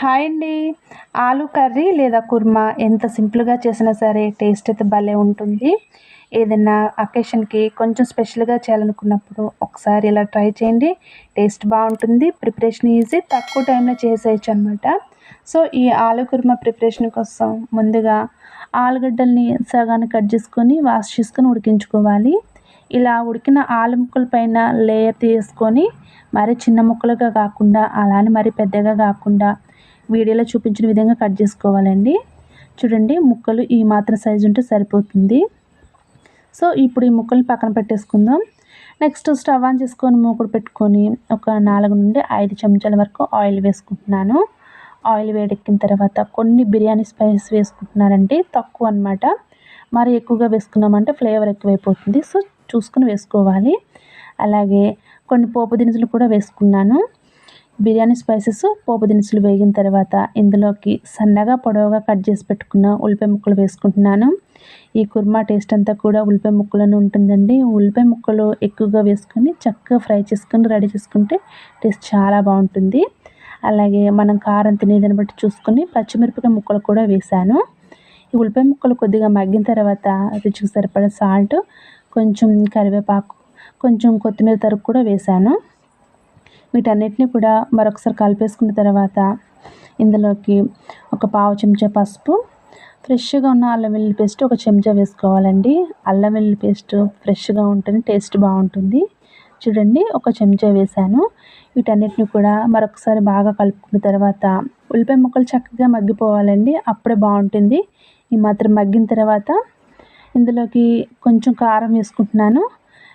Hi అండి. ఆలు curry లేదా కుర్మా ఎంత సింపుల్గా చేసినా సరే టేస్ట్ అయితే భలే ఉంటుంది. ఏదైనా అకేషన్కి కొంచెం స్పెషల్గా చేయాలనుకున్నప్పుడు ఒకసారి ఇలా ట్రై చేయండి. టేస్ట్ బాగుంటుంది. Preparation easy. తక్కువ టైంలో చేసేయచ్చు అనమాట సో ఈ ఆలు కుర్మా ప్రిపరేషన్ కోసం ముందుగా ఆలుగడ్డల్ని సగాన్ని కట్ చేసుకొని వాష్ చేసుకొని ఉడికించుకోవాలి. ఇలా ఉడికిన ఆలు ముక్కల పైన లేయర్ తీసుకొని మరి చిన్న ముక్కలుగా కాకుండా అలానే మరి పెద్దగా కాకుండా వీడియోలో చూపించిన విధంగా కట్ చేసుకోవాలండి. చూడండి ముక్కలు ఈ మాత్రం సైజు ఉంటే సరిపోతుంది. సో ఇప్పుడు ఈ ముక్కలు పక్కన పెట్టేసుకుందాం. నెక్స్ట్ స్టవ్ ఆన్ చేసుకొని మూకుడు పెట్టుకొని ఒక నాలుగు నుండి ఐదు చెంచాల వరకు ఆయిల్ వేసుకుంటున్నాను. ఆయిల్ వేడెక్కిన తర్వాత కొన్ని బిర్యానీ స్పైసెస్ వేసుకుంటున్నానండి. తక్కువ అనమాట మరి ఎక్కువగా వేసుకున్నామంటే ఫ్లేవర్ ఎక్కువైపోతుంది. సో చూసుకుని వేసుకోవాలి. అలాగే కొన్ని పోపు దినుసులు కూడా వేసుకున్నాను. బిర్యానీ స్పైసెస్ పోపు దినుసులు వేగిన తర్వాత ఇందులోకి సన్నగా పొడవుగా కట్ చేసి పెట్టుకున్న ఉల్లిపాయ ముక్కలు వేసుకుంటున్నాను. ఈ కుర్మా టేస్ట్ అంతా కూడా ఉల్లిపాయ ముక్కలను ఉంటుందండి. ఉల్లిపాయ ముక్కలు ఎక్కువగా వేసుకొని చక్కగా ఫ్రై చేసుకొని రెడీ చేసుకుంటే టేస్ట్ చాలా బాగుంటుంది. అలాగే మనం కారం తినేదాన్ని బట్టి చూసుకొని పచ్చిమిరపకాయ ముక్కలు కూడా వేసాను ఈ ఉల్లిపాయ ముక్కలు కొద్దిగా మగ్గిన తర్వాత రుచికి సరిపడా సాల్ట్ కొంచెం కరివేపాకు కొంచెం కొత్తిమీర తరుగు కూడా వేసాను వీటన్నిటిని కూడా మరొకసారి కలిపేసుకున్న తర్వాత ఇందులోకి ఒక పావు చెంచా పసుపు ఫ్రెష్గా ఉన్న అల్లం వెల్లుల్లి పేస్ట్ ఒక చెంచా వేసుకోవాలండి. అల్లం వెల్లుల్లి పేస్ట్ ఫ్రెష్గా ఉంటుంది టేస్ట్ బాగుంటుంది. చూడండి ఒక చెంచా వేసాను వీటన్నిటిని కూడా మరొకసారి బాగా కలుపుకున్న తర్వాత ఉల్లిపాయ ముక్కలు చక్కగా మగ్గిపోవాలండి. అప్పుడే బాగుంటుంది. ఈ మాత్రం మగ్గిన తర్వాత ఇందులోకి కొంచెం కారం వేసుకుంటున్నాను.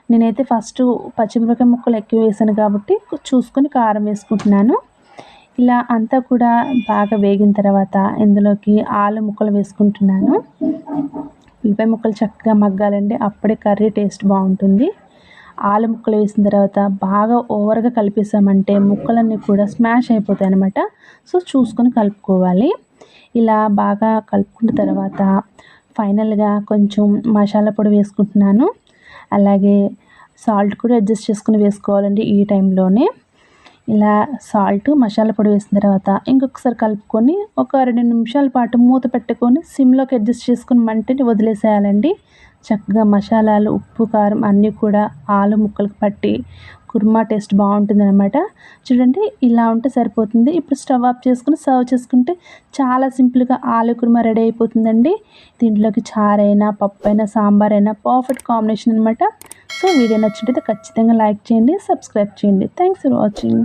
నేనైతే ఫస్ట్ పచ్చిమిరపకాయ ముక్కలు ఎక్కువ వేసాను కాబట్టి చూసుకొని కారం వేసుకుంటున్నాను. ఇలా అంతా కూడా బాగా వేగిన తర్వాత ఇందులోకి ఆలు ముక్కలు వేసుకుంటున్నాను. ఉల్లిపాయ ముక్కలు చక్కగా మగ్గాలండి అప్పుడే కర్రీ టేస్ట్ బాగుంటుంది. ఆలు ముక్కలు వేసిన తర్వాత బాగా ఓవర్గా కలిపేసామంటే ముక్కలన్నీ కూడా స్మాష్ అయిపోతాయి అనమాట సో చూసుకొని కలుపుకోవాలి. ఇలా బాగా కలుపుకున్న తర్వాత ఫైనల్గా కొంచెం మసాలా పొడి వేసుకుంటున్నాను. అలాగే సాల్ట్ కూడా అడ్జస్ట్ చేసుకుని వేసుకోవాలండి ఈ టైంలోనే. ఇలా సాల్ట్ మసాలా పొడి వేసిన తర్వాత ఇంకొకసారి కలుపుకొని ఒక రెండు నిమిషాల పాటు మూత పెట్టుకొని సిమ్లోకి అడ్జస్ట్ చేసుకుని మంటని వదిలేసేయాలండి. చక్కగా మసాలాలు ఉప్పు కారం అన్నీ కూడా ఆలు ముక్కలకు పట్టి కుర్మా టేస్ట్ బాగుంటుంది అనమాట చూడండి ఇలా ఉంటే సరిపోతుంది. ఇప్పుడు స్టవ్ ఆఫ్ చేసుకుని సర్వ్ చేసుకుంటే చాలా సింపుల్గా ఆలు కుర్మా రెడీ అయిపోతుందండి. దీంట్లోకి చారైనా పప్పు అయినా సాంబార్ అయినా పర్ఫెక్ట్ కాంబినేషన్ అనమాట సో వీడియో నచ్చినట్టయితే ఖచ్చితంగా లైక్ చేయండి సబ్స్క్రైబ్ చేయండి. Thanks for watching.